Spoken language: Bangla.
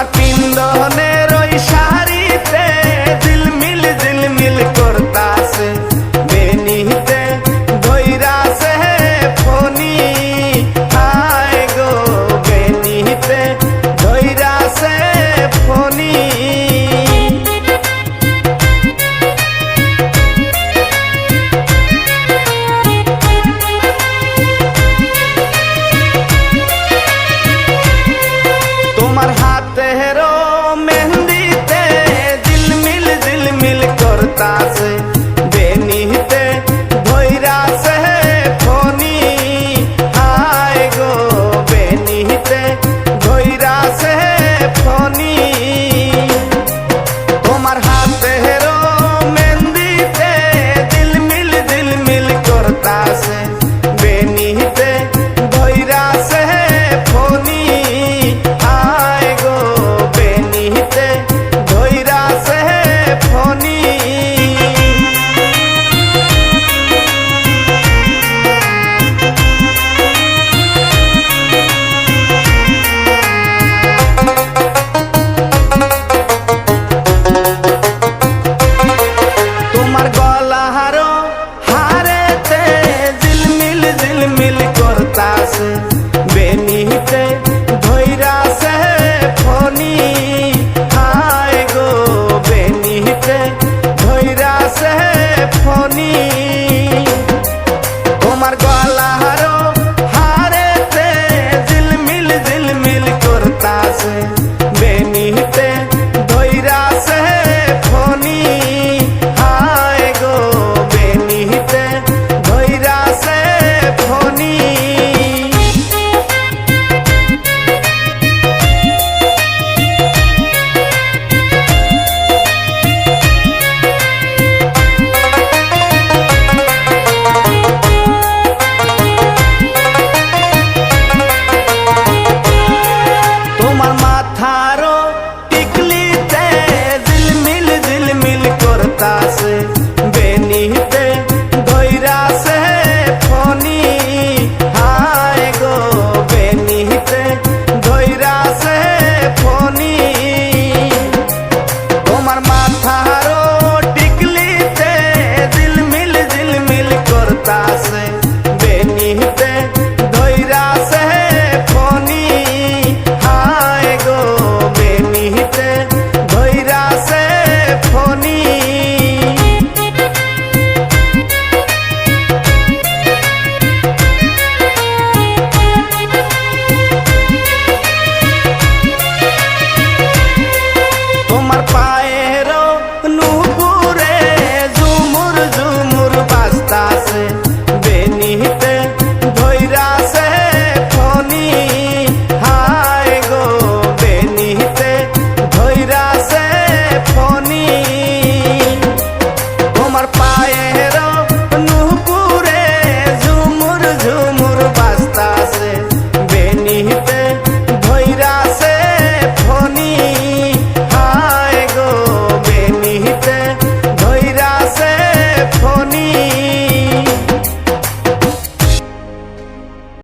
আমার পিন্দনের ওই শাড়িতে ঝিলমিল ঝিলমিল করে মাথা